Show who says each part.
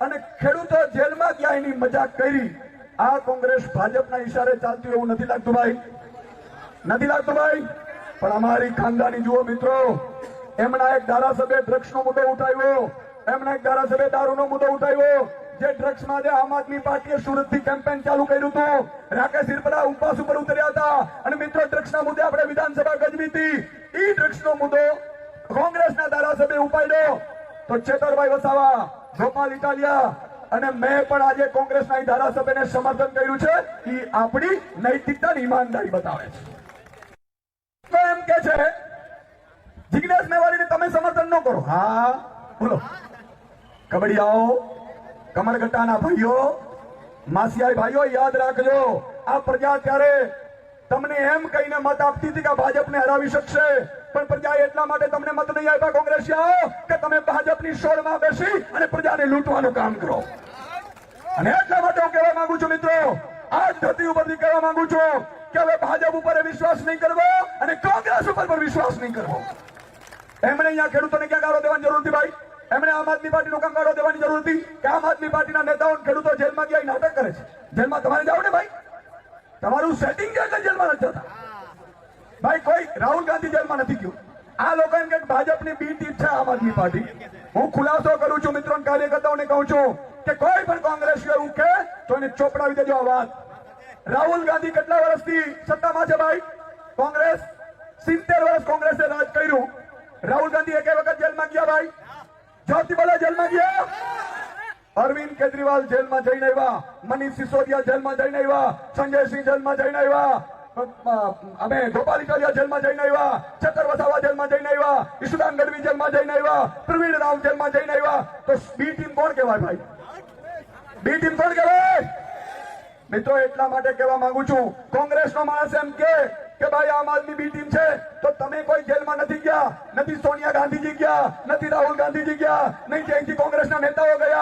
Speaker 1: અને ખેડૂતો જેલમાં ગયા એની મજાક કરી. આ કોંગ્રેસ ભાજપના ઈશારે ચાલતું એવું નથી લાગતું ભાઈ. નથી લાગતું ભાઈ. પણ અમારી ખાનદાની જુઓ મિત્રો, એમના એક ધારાસભ્ય ડ્રગ્સનો મુદ્દો ઉઠાવ્યો. એમના એક ધારાસભ્ય દારૂનો મુદ્દો ઉઠાવ્યો. જે ડ્રગ્સમાં જે આમ આદમી પાર્ટીએ સુરતથી કેમ્પેન ચાલુ કર્યું હતું. રાકેશ હિરપરા ઉપવાસ ઉપર ઉતર્યા હતા. અને મિત્રો, ડ્રગ્સના મુદ્દે આપણે વિધાનસભા ગજવી હતી ઈ ડ્રગ્સનો મુદ્દો કોંગ્રેસના ધારાસભ્ય ઉપાડ્યો. તો છેતરભાઈ વસાવા ગોપાલ ઇટાલિયા, અને મેં પણ આજે કોંગ્રેસના ધારાસભ્યને સમર્થન કર્યું છે એ આપણી નૈતિકતા ઈમાનદારી બતાવે છે. એમ કે છે, જિગ્નેશ મેવાડીને તમે સમર્થન ન કરો. હા, બોલો. કબડિયાઓ કમરગટ્ટાના ભાઈઓ, માસિયાઈ ભાઈઓ, યાદ રાખજો, આ પ્રજા ત્યારે તમને એમ કહીને મત આપતી હતી કે ભાજપને હરાવી શકશે, પણ પ્રજા એટલા માટે તમને મત નહીં આપ્યા આવો કે તમે ભાજપની શોળમાં બેસી અને પ્રજાને લૂંટવાનું કામ કરો. અને એટલા માટે હું કહેવા માંગુ છું મિત્રો, આ ધરતી ઉપરથી કહેવા માંગુ છું કે હવે ભાજપ ઉપર વિશ્વાસ નહીં કરવો અને કોંગ્રેસ ઉપર પણ વિશ્વાસ નહીં કરવો. એમણે અહીંયા ખેડૂતોને ક્યાં ગાળો દેવાની જરૂર હતી ભાઈ? એમણે આમ આદમી પાર્ટીનો કામ ગાળો દેવાની જરૂર હતી કે આમ આદમી પાર્ટીના નેતાઓ ખેડૂતો જેલમાં ગયા નાટક કરે છે. જેલમાં તમારે જાવ ને ભાઈ? તમારું સેટિંગ એટલે જેલમાં નથી જતા. ભાઈ, કોઈ રાહુલ ગાંધી જેલમાં નથી ગયું. આ લોકો એમ કે ભાજપની બી ટીમ છે આમ આદમી પાર્ટી. હું ખુલાસો કરું છું મિત્રો કાર્યકર્તાઓને કહું છું કે કોઈ પણ કોંગ્રેસ કે તો એને ચોપડાવી દેજો આ વાત. રાહુલ ગાંધી કેટલા વર્ષથી સત્તામાં છે ભાઈ? કોંગ્રેસ સિત્તેર વર્ષ કોંગ્રેસે રાજ કર્યું. રાહુલ ગાંધી એક વખત જેલમાં ગયા ભાઈ? જોરથી બોલે જેલમાં ગયા? અરવિંદ કેજરીવાલ જેલમાં જઈને આવ્યા. મનીષ સિસોદિયા જેલમાં જઈને આવ્યા. સંજયસિંહ જેલમાં જઈને આવ્યા. અમે ગોપાલ જેલમાં જઈને આવ્યા, ચક્કર વસાવા જેલમાં જઈને આવ્યા ઈશુદાન ગઢવી જેલમાં જઈને આવ્યા પ્રવીણ રામ જેલમાં જઈને આવ્યા. તો બી ટીમ કોણ કહેવાય ભાઈ? બી ટીમ કોણ કહેવાય? મિત્રો, એટલા માટે કહેવા માંગુ છું, કોંગ્રેસનો માણસ એમ કે કે ભાઈ આમ આદમી બી ટીમ છે, તો તમે કોઈ જેલમાં નથી ગયા, નથી સોનિયા ગાંધીજી ગયા, નથી રાહુલ ગાંધીજી ગયા, નહીં અહીંથી કોંગ્રેસના નેતાઓ ગયા.